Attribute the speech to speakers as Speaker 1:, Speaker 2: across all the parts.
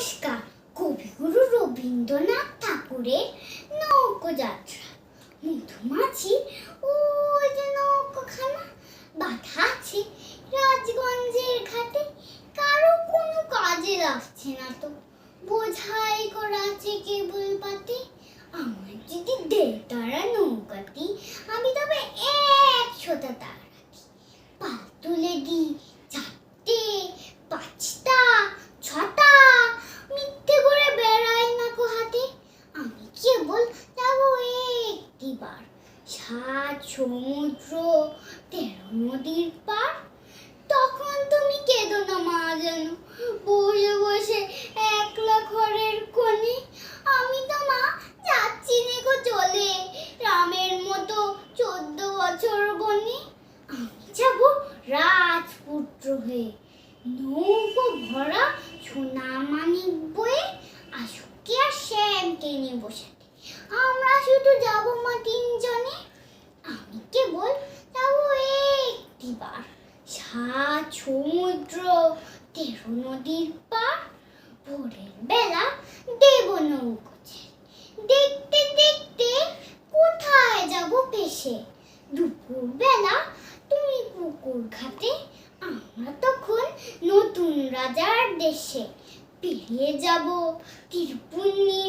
Speaker 1: নমস্কার কবিগুরু রবীন্দ্রনাথ ঠাকুরের নৌকোযাত্রা। মধুমাছি, ওই যে নৌকোখানা, বাধা আছে রাজগঞ্জের ঘাটে। কারও কোনো কাজে লাগছে না তো। বোঝাই করা আছে কেবল পাতে। আমার যদি দেড় তারা নৌকাটি আমি তবে একশোটা তারা রাখি। পাল তুলে দিই চারটে পাঁচটা ছটা মিথ্যে করে বেড়াই না কো হাতে আমি কেবল যাব একটিবার সাত সমুদ্র, তেরো নদীর পার। তখন তুমি কেঁদো না মা যেন। বসে বসে একলা ঘরের কোণে। আমি তো মা যাচ্ছি নেকো চলে। রামের মতো চোদ্দ বছর বনে। আমি যাব রাজপুত্র হয়ে। নৌকো ভরা সোনা মানিক বয়ে আশুকে আর শ্যামকে নিয়ে আমরা শুধু যাব মা তিনজনে? আমি কেবল যাব একটিবার। সাত সমুদ্র, তেরো নদীর পার। ভোরের বেলা দেব দেখতে দেখতে কোথায় যাব পেশে? দুপুর বেলা তুমি পুকুর ঘাটে, আমরা তখন নতুন রাজার দেশে। পেরিয়ে যাব ঘাট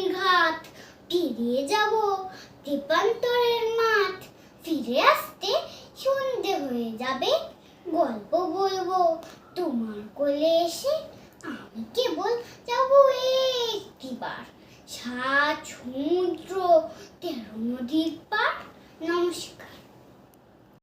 Speaker 1: পেরিয়ে যাব দীপান্তরের মাঠ। ফিরে আসতে সন্ধে হয়ে যাবে। গল্প বলব। তোমার কোলে এসে আমি কেবল যাব একটিবার সাত সমুদ্র, তেরো নদীর পার নমস্কার।